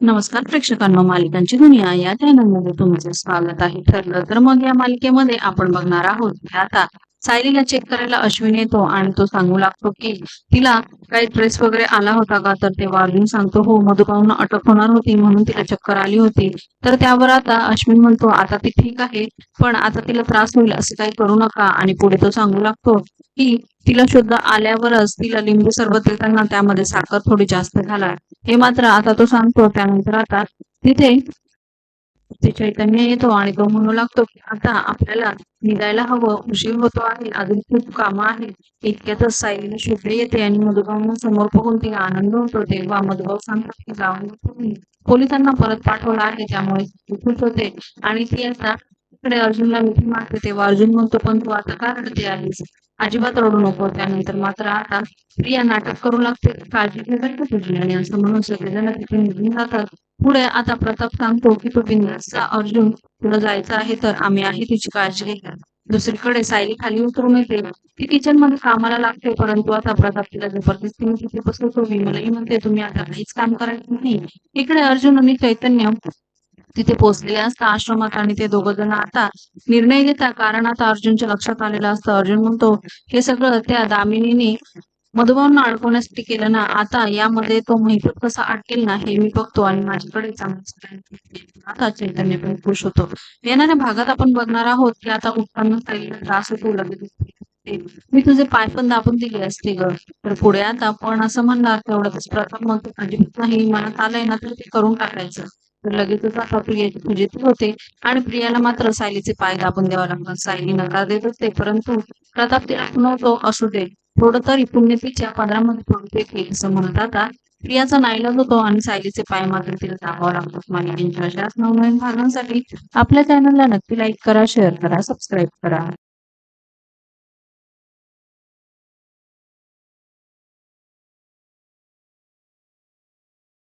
नमस्कार प्रेक्षकांनो मालिकांची दुनिया. या चॅनलमध्ये तुमचे स्वागत आहे. ठरलं तर मग या मालिकेमध्ये आपण बघणार आहोत आता सायलीला चेक करायला अश्विन येतो आणि तो सांगू लागतो की तिला काही ड्रेस वगैरे आला होता का? तर तेव्हा अर्जुन सांगतो हो मधुबाऊंना अटक होणार होती म्हणून तिला चक्कर आली होती. तर त्यावर आता अश्विन म्हणतो आता ती ठीक आहे पण आता तिला त्रास होईल असे काही करू नका. आणि पुढे तो सांगू लागतो की तिला शुद्ध आल्यावरच तिला लिंबू सरबत देताना त्यामध्ये साखर थोडी जास्त घाला. हे मात्र आता तो सांगतो त्यानंतर आता तिथे ते चैतन्य येतो आणि तो म्हणू लागतो की आता आपल्याला निघायला हवं उशीर होतो आहे अजून खूप कामं आहेत. इतक्यातच साईला शुद्ध येते आणि मधुभाऊंना समोर पाहून तिला आनंद होतो. तेव्हा मधुभाऊ सांगतात की जाऊन पोलिसांना परत पाठवलं आहे त्यामुळे खुश होते. आणि ती आता तिकडे अर्जुनला मिठी मारते तेव्हा अर्जुन म्हणतो पण तू आता का रडते आहेस? अजिबात रडू नको. त्यानंतर मात्र आता प्रिया नाटक करू लागते. काळजी घेत का तुझी. आणि असं म्हणून सगळेजण तिथे निघून जातात. पुढे आता प्रताप सांगतो की तू बिंदास अर्जुन तुला जायचं आहे तर आम्ही आहे तिची काळजी घेत दुसरीकडे सायली खाली उतरून येते. ती किचनमध्ये कामाला लागते परंतु आता प्रताप तिला जबरदस्तीने तिथे बसवतो मी मलाही म्हणते तुम्ही आता काहीच काम करायचं नाही. इकडे अर्जुन आणि चैतन्य तिथे पोहोचलेले असता आश्रमात आणि ते दोघ जण आता निर्णय घेतात कारण आता अर्जुनच्या लक्षात आलेलं असतं. अर्जुन म्हणतो हे सगळं त्या दामिनीने मधुभावना अडकवण्यासाठी केलं ना आता यामध्ये तो महिपत कसा अटकेल ना हे मी बघतो आणि माझ्याकडे आता चैतन्य पण खुश होतो. येणाऱ्या भागात आपण बघणार आहोत की आता उत्पन्न त्रास होतो लगेच मी तुझे पाय पण दाबून दिले असते ग. तर पुढे आता आपण असं म्हणणार तेवढं प्रथम मग अजिबात नाही मनात आलंय ना तर ते करून टाकायचं. लगेचच आता प्रियाची फजिती होते. आणि प्रियाला मात्र सायलीचे पाय दाबून द्यावं लागतात सायली नकार देत असते परंतु प्रताप तिला नव्हतो. असू दे थोडं तरी पुण्यतीच्या पदरामध्ये पडू देखील असं म्हणत आता प्रियाचा नाईलाज होतो आणि सायलीचे पाय मात्र तिला दाबावं लागतात मालिकेंच्या अशाच नवनवीन भागांसाठी आपल्या चॅनलला नक्की लाईक करा शेअर करा सबस्क्राईब करा.